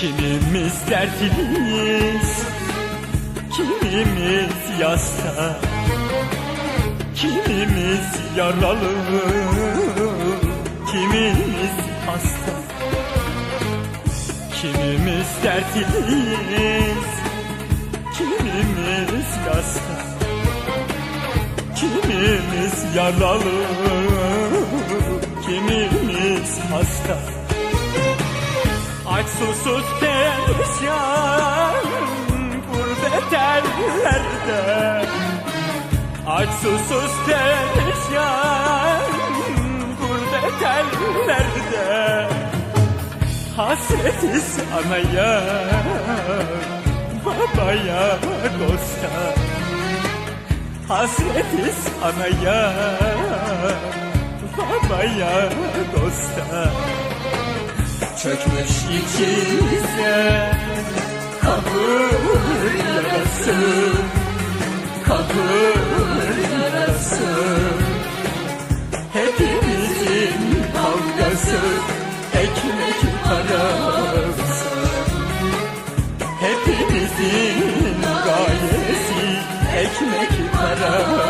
Kimimiz dertliyiz Kimimiz yasta Kimimiz yaralı? Kimimiz hasta? Kimimiz dertliyiz Kimimiz yasta Kimimiz yaralı? Kimimiz hasta Aç susuz perişan Gurbet ellerde Aç susuz perişan Gurbet ellerde Hasretiz anaya Babaya dosta. Hasretiz anaya Babaya dosta Çökmüş içimize Kabul yarası Kabul yarası Hepimizin kavgası Ekmek parası. Hepimizin gayesi Ekmek parası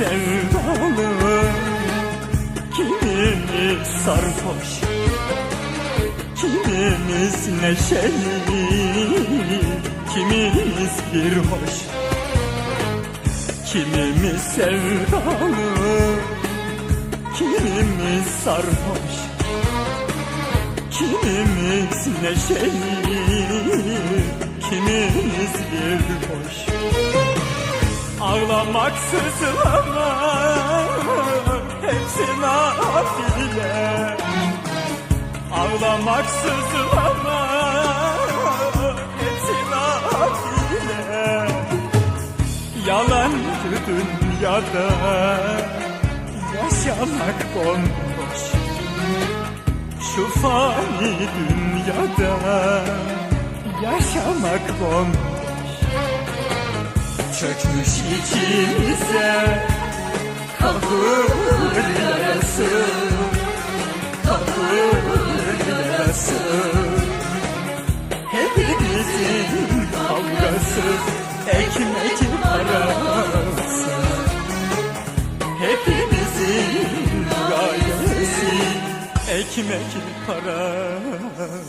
sevdalı. Kimimiz sarhoş Kimimiz neşeli Kimimiz bir hoş. Kimimiz sevdalı Kimimiz sarhoş Kimimiz neşeli Kimimiz bir hoş Ağlamak, sızlamak hepsi nafile. Ağlamak, sızlamak hepsi nafile. Yalancı dünyada yaşamak bomboş. Şu fani dünyada yaşamak bomboş Çökmüş içimize. Kabul yarası. Kabul yarası. Hepimizin kavgası. Ekmek parası. Hepimizin gayesi. Ekmek parası